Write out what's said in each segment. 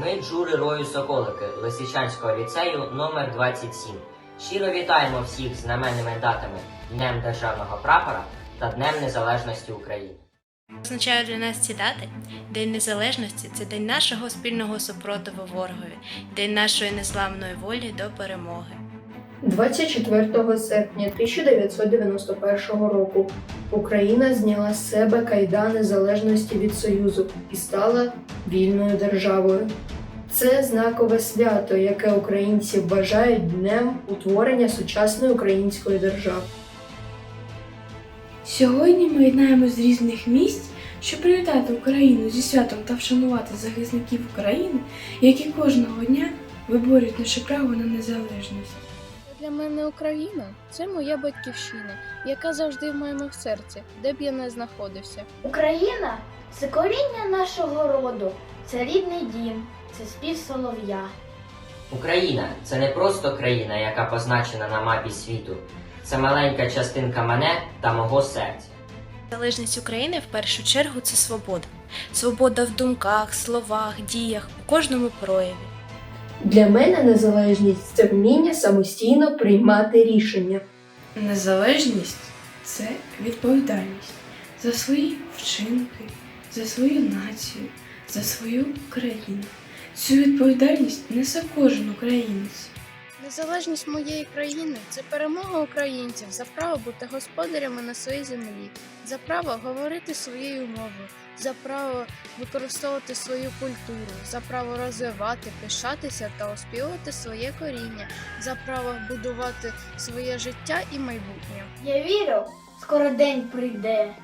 Джури Рою Соколики Лисичанського ліцею номер 27 Щиро вітаємо всіх з знаменними датами Днем Державного прапора та Днем Незалежності України. Означають для нас ці дати. День Незалежності це день нашого спільного супротиву ворогові, день нашої незламної волі до перемоги. 24 серпня 1991 року Україна зняла з себе кайдани залежності від Союзу і стала вільною державою. Це знакове свято, яке українці вважають днем утворення сучасної української держави. Сьогодні ми єднаємось з різних місць, щоб привітати Україну зі святом та вшанувати захисників України, які кожного дня виборюють наше право на незалежність. Для мене Україна це моя батьківщина, яка завжди в моєму серці, де б я не знаходився. Україна це коріння нашого роду, це рідний дім, це спів солов'я. Україна це не просто країна, яка позначена на мапі світу. Це маленька частинка мене та мого серця. Залежність України в першу чергу це свобода. Свобода в думках, словах, діях, у кожному прояві. Для мене незалежність це вміння самостійно приймати рішення. Незалежність це відповідальність за свої вчинки, за свою націю, за свою країну. Цю відповідальність несе кожен українець. Незалежність моєї країни це перемога українців за право бути господарями на своїй землі, за право говорити своєю мовою, за право використовувати свою культуру, за право розвивати, пишатися та оспівувати своє коріння, за право будувати своє життя і майбутнє. Я вірю, скоро день прийде.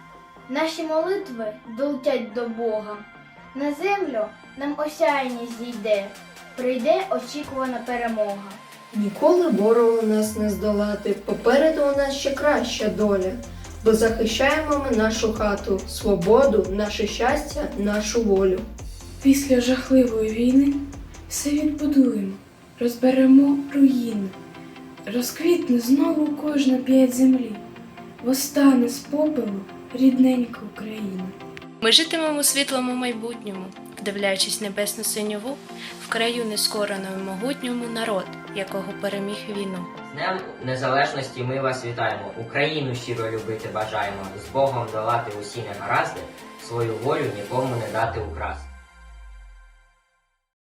Наші молитви долетять до Бога. На землю нам осяяння зійде, прийде очікувана перемога. Ніколи ворогу нас не здолати. Попереду у нас ще краща доля. Бо захищаємо ми нашу хату, свободу, наше щастя, нашу волю. Після жахливої війни все відбудуємо, розберемо руїни, розквітне знову кожна п'ять землі, восстане з попелу рідненька Україна. Ми житимемо у світлому майбутньому, вдивляючись небесну синьову, в краю нескореного і могутньому народ, якого переміг війну. З Днем Незалежності ми вас вітаємо. Україну щиро любити бажаємо. З Богом долати усі негаразди, свою волю нікому не дати украсти.